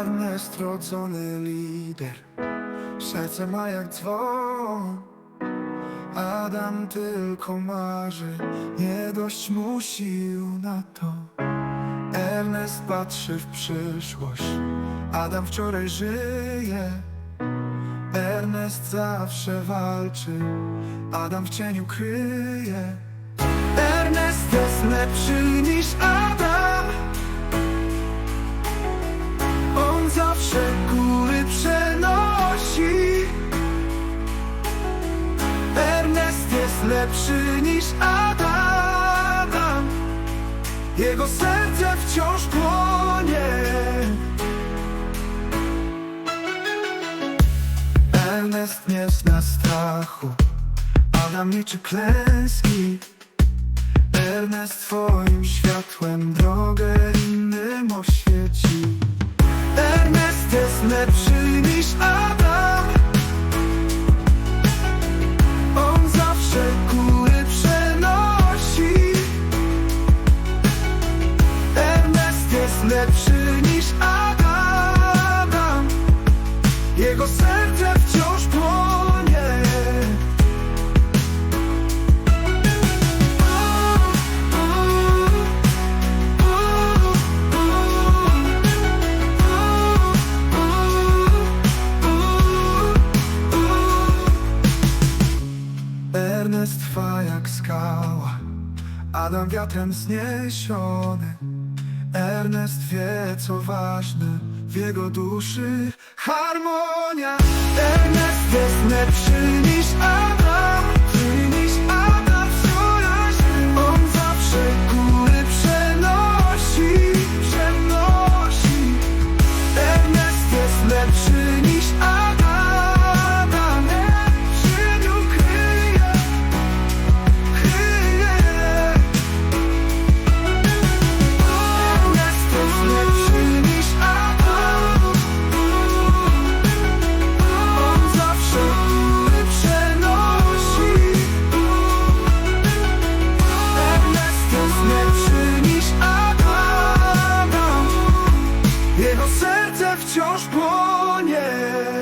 Ernest rodzony lider. Serce ma jak dzwon. Adam tylko marzy. Nie dość mu sił na to. Ernest patrzy w przyszłość. Adam wczoraj żyje. Ernest zawsze walczy. Adam w cieniu kryje. Ernest jest lepszy lepszy niż Adam Jego serce wciąż płonie. Ernest nie zna strachu Adam liczy klęski. Ernest twoim światłem drogę jest lepszy niż Adam. Jego serce wciąż płonie. Ernest trwa jak skała. Adam wiatrem zniesiony Ernest wie co ważne W jego duszy. Harmonia. Ernest jest lepszy on, yeah.